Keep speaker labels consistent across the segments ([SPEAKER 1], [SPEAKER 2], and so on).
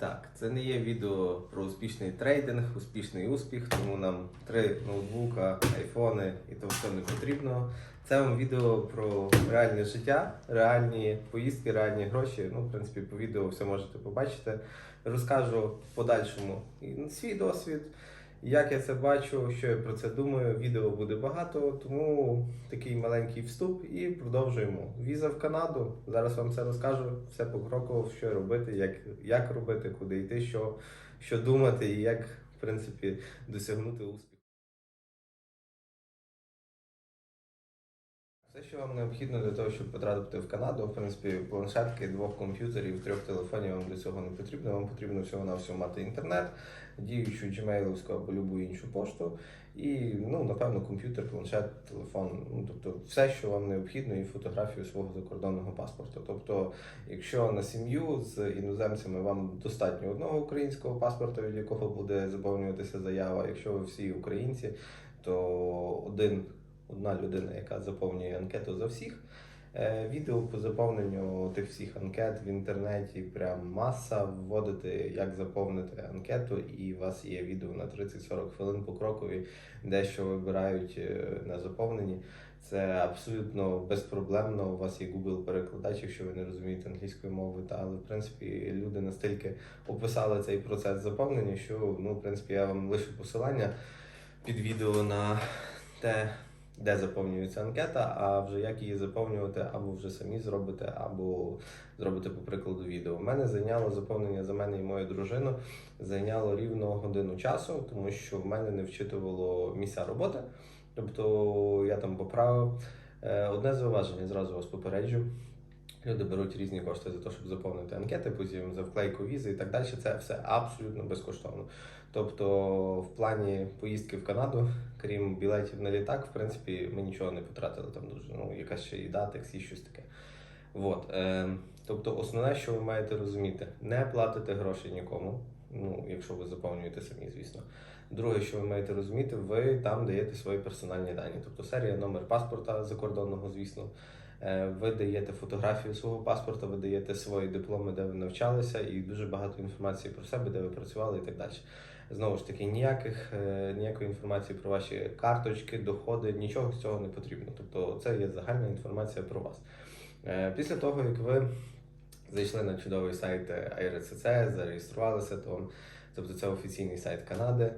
[SPEAKER 1] так, це не є відео про успішний трейдинг, успішний успіх, тому нам три ноутбука, айфони і то все не потрібно. Це вам відео про реальне життя, реальні поїздки, реальні гроші. Ну, в принципі, по відео все можете побачити. Розкажу в подальшому свій досвід, як я це бачу, що я про це думаю. Відео буде багато, тому такий маленький вступ і продовжуємо. Віза в Канаду. Зараз вам все розкажу, все покроково, що робити, як, як робити, куди йти, що, що думати і як, в принципі, досягнути успіху. Все, що вам необхідно для того, щоб потрапити в Канаду, в принципі, планшетки, двох комп'ютерів, трьох телефонів вам для цього не потрібно. Вам потрібно всього на всього мати інтернет, діючу gmail або любу іншу пошту. І, ну, напевно, комп'ютер, планшет, телефон, ну тобто все, що вам необхідно, і фотографію свого закордонного паспорту. Тобто, якщо на сім'ю з іноземцями вам достатньо одного українського паспорта, від якого буде заповнюватися заява. Якщо ви всі українці, то один одна людина, яка заповнює анкету за всіх. Е, Відео по заповненню тих всіх анкет в інтернеті прям маса. Вводите, як заповнити анкету, і у вас є відео на 30-40 хвилин по крокові, де що вибирають е, на заповненні. Це абсолютно безпроблемно. У вас є Google перекладач, якщо ви не розумієте англійської мови. Та але в принципі люди настільки описали цей процес заповнення, що ну, в принципі, я вам лишу посилання під відео на те, де заповнюється анкета, а вже як її заповнювати, або вже самі зробите, або зробите по прикладу відео. У мене зайняло заповнення за мене і мою дружину, зайняло рівно годину часу, тому що в мене не вчитувало місця роботи. Тобто я там поправив. Е, Одне зауваження, зразу вас попереджу. Люди беруть різні кошти за те, щоб заповнити анкети, потім за вклейку візи і так далі. Це все абсолютно безкоштовно. Тобто, в плані поїздки в Канаду, крім білетів на літак, в принципі, ми нічого не потратили там дуже. Ну, якась ще їда, таксі, щось таке. От, е, тобто, основне, що ви маєте розуміти, не платите гроші нікому. Ну, якщо ви заповнюєте самі, звісно. Друге, що ви маєте розуміти, ви там даєте свої персональні дані, тобто серія, номер паспорта закордонного, звісно. Е, Ви даєте фотографію свого паспорта, ви даєте свої дипломи, де ви навчалися, і дуже багато інформації про себе, де ви працювали і так далі. Знову ж таки, ніяких, е, ніякої інформації про ваші карточки, доходи, нічого з цього не потрібно. Тобто це є загальна інформація про вас. Е, Після того, як ви зайшли на чудовий сайт IRCC, зареєструвалися, то тобто це офіційний сайт Канади.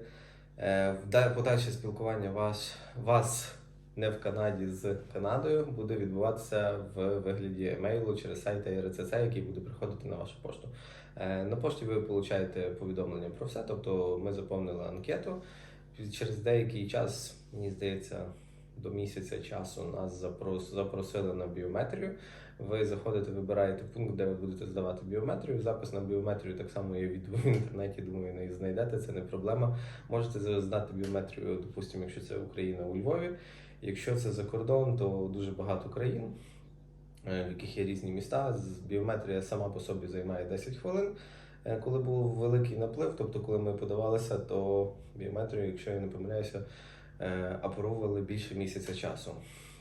[SPEAKER 1] Вда- Подальше спілкування вас, вас не в Канаді з Канадою буде відбуватися в вигляді емейлу через сайт IRCC, який буде приходити на вашу пошту. Е, На пошті ви получаєте повідомлення про все, тобто ми заповнили анкету. Через деякий час, мені здається, до місяця часу нас запросили на біометрію. Ви заходите, вибираєте пункт, де ви будете здавати біометрію. Запис на біометрію так само є відео в інтернеті. Думаю, не знайдете, це не проблема. Можете здати біометрію, допустимо, якщо це Україна у Львові. Якщо це за кордон, то дуже багато країн, е, в яких є різні міста. Біометрія сама по собі займає 10 хвилин. Е, Коли був великий наплив, тобто коли ми подавалися, то біометрію, якщо я не помиляюся, е, апробували більше місяця часу.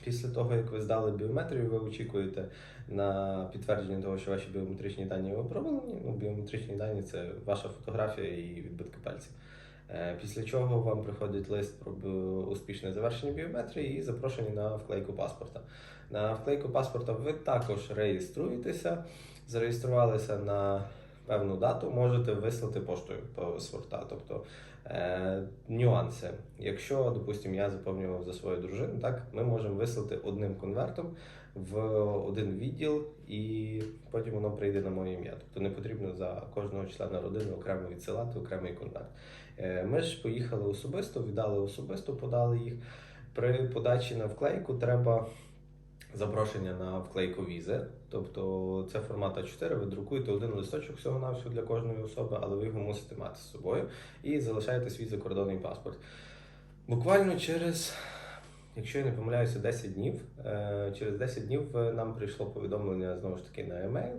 [SPEAKER 1] Після того, як ви здали біометрію, ви очікуєте на підтвердження того, що ваші біометричні дані оброблені. Ну, біометричні дані це ваша фотографія і відбитки пальців. Е, Після чого вам приходить лист про успішне завершення біометрії і запрошення на вклейку паспорта. На вклейку паспорта ви також реєструєтеся, зареєструвалися на певну дату, можете вислати поштою паспорта. Тобто е, нюанси. Якщо, допустимо, я заповнював за свою дружину, так ми можемо вислати одним конвертом в один відділ, і потім воно прийде на моє ім'я. Тобто не потрібно за кожного члена родини окремо відсилати окремий конверт. Е, Ми ж поїхали особисто, віддали особисто, подали їх. При подачі на вклейку треба запрошення на вклейку візи. Тобто це формат А4, ви друкуєте один листочок всього на всього для кожної особи, але ви його мусите мати з собою і залишаєте свій закордонний паспорт. Буквально через, якщо я не помиляюся, 10 днів. е, Через 10 днів нам прийшло повідомлення знову ж таки на емейл.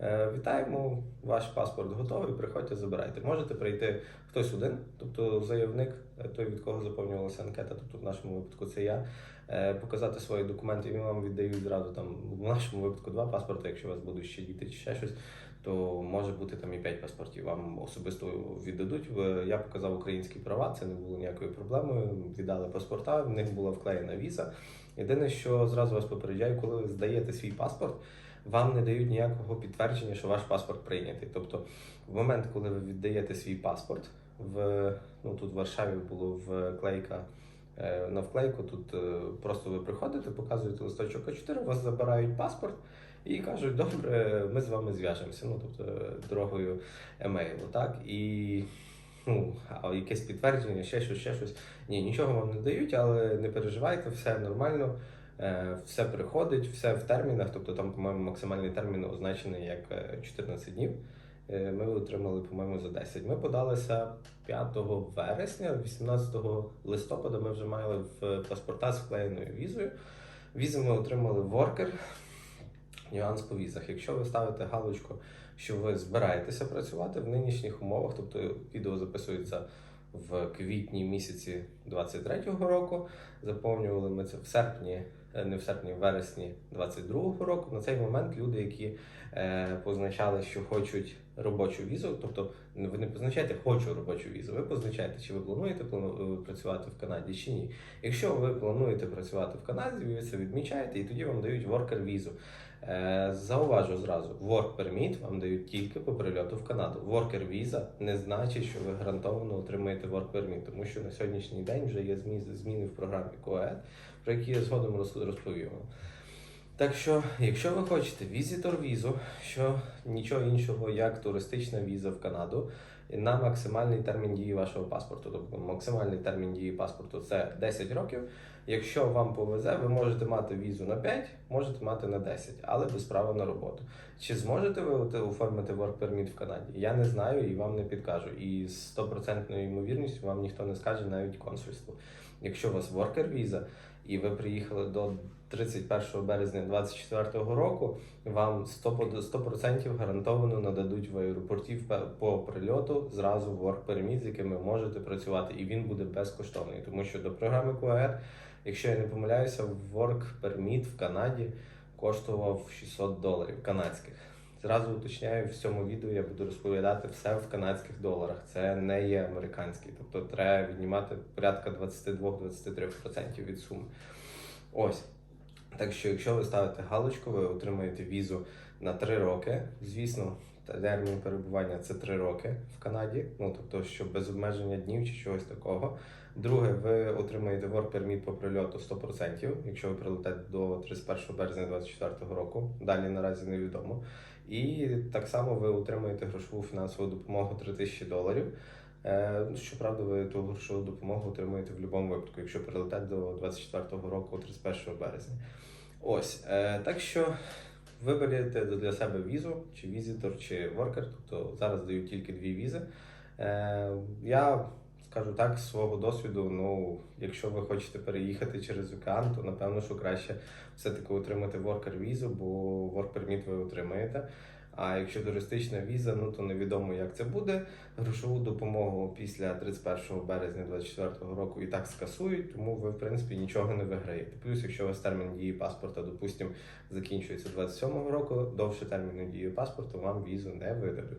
[SPEAKER 1] Е, Вітаємо, ваш паспорт готовий. Приходьте, забирайте. Можете прийти хтось один, тобто заявник, той від кого заповнювалася анкета, тобто в нашому випадку це я. Е, Показати свої документи, і вам віддають зразу там в нашому випадку два паспорти, якщо у вас будуть ще діти чи ще щось, то може бути там і 5 паспортів. Вам особисто віддадуть. Я показав українські права, це не було ніякою проблемою. Віддали паспорта, в них була вклеєна віза. Єдине, що зразу вас попереджаю, коли ви здаєте свій паспорт, вам не дають ніякого підтвердження, що ваш паспорт прийнятий. Тобто, в момент, коли ви віддаєте свій паспорт, в ну тут в Варшаві було вклейка. Е, На вклейку тут е, просто ви приходите, показуєте листочок А4, вас забирають паспорт і кажуть, добре, ми з вами зв'яжемося. Ну тобто е, дорогою емейлу, так і ну, а якесь підтвердження, ще щось, ще щось. Ні, нічого вам не дають, але не переживайте, все нормально. Все приходить, все в термінах, тобто там, по-моєму, максимальний термін означений як е, 14 днів. Е, Ми отримали, по-моєму, за 10. Ми подалися 5 вересня, 18 листопада ми вже мали в паспорта з вклеєною візою. Візи ми отримали в Worker. Нюанс по візах. Якщо ви ставите галочку, що ви збираєтеся працювати в нинішніх умовах, тобто відео записується в квітні місяці 23-го року, заповнювали ми це в серпні, е, не в серпні, в вересні 22-го року. На цей момент люди, які е, позначали, що хочуть робочу візу, тобто ви не позначаєте хочу робочу візу, ви позначаєте, чи ви плануєте плану- е, працювати в Канаді чи ні. Якщо ви плануєте працювати в Канаді, ви це відмічаєте, і тоді вам дають worker візу. Е, Зауважу зразу, work permit вам дають тільки по прильоту в Канаду. Worker visa не значить, що ви гарантовано отримаєте work permit, тому що на сьогоднішній день вже є змі- зміни в програмі COED, про які я згодом роз- розповім. Так що, якщо ви хочете візитор візу, що нічого іншого, як туристична віза в Канаду, на максимальний термін дії вашого паспорту. Тобто максимальний термін дії паспорту це 10 років. Якщо вам повезе, ви можете мати візу на 5, можете мати на 10, але без права на роботу. Чи зможете ви оформити work permit в Канаді? Я не знаю і вам не підкажу. І з 100% ймовірністю вам ніхто не скаже навіть консульство. Якщо у вас worker віза і ви приїхали до 31 березня 2024 року, вам 100%, 100% гарантовано нададуть в аеропорті по прильоту зразу work permit, з яким ви можете працювати, і він буде безкоштовний, тому що до програми QR, якщо я не помиляюся, work permit в Канаді коштував 600 доларів канадських. Зразу уточняю, в цьому відео я буду розповідати все в канадських доларах. Це не є американський, тобто треба віднімати порядка 22-23% від суми. Ось. Так що, якщо ви ставите галочку, ви отримаєте візу на 3 роки. Звісно, термін перебування це 3 роки в Канаді, ну тобто, що без обмеження днів чи чогось такого. Друге, ви отримаєте work permit по прильоту 100%, якщо ви прилетите до 31 березня 2024 року. Далі наразі невідомо. І так само ви отримаєте грошову фінансову допомогу 3000 доларів. Е, ну, Щоправда, ви ту грошову допомогу отримуєте в будь-якому випадку, якщо прилетите до 24 року 31 березня. Ось е, так що виберете для себе візу, чи візитор, чи воркер. Тобто зараз дають тільки дві візи. Е, я скажу так, з свого досвіду, ну, якщо ви хочете переїхати через океан, то напевно, що краще все-таки отримати воркер візу, бо permit ви отримаєте. А якщо туристична віза, ну то невідомо, як це буде. Грошову допомогу після 31 березня 2024 року і так скасують, тому ви в принципі нічого не виграєте. Плюс, якщо у вас термін дії паспорта, допустимо, закінчується 27 року, довше терміну дії паспорту вам візу не видадуть.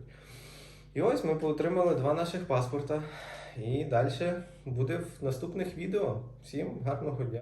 [SPEAKER 1] І ось ми поотримали два наших паспорта. І далі буде в наступних відео. Всім гарного дня!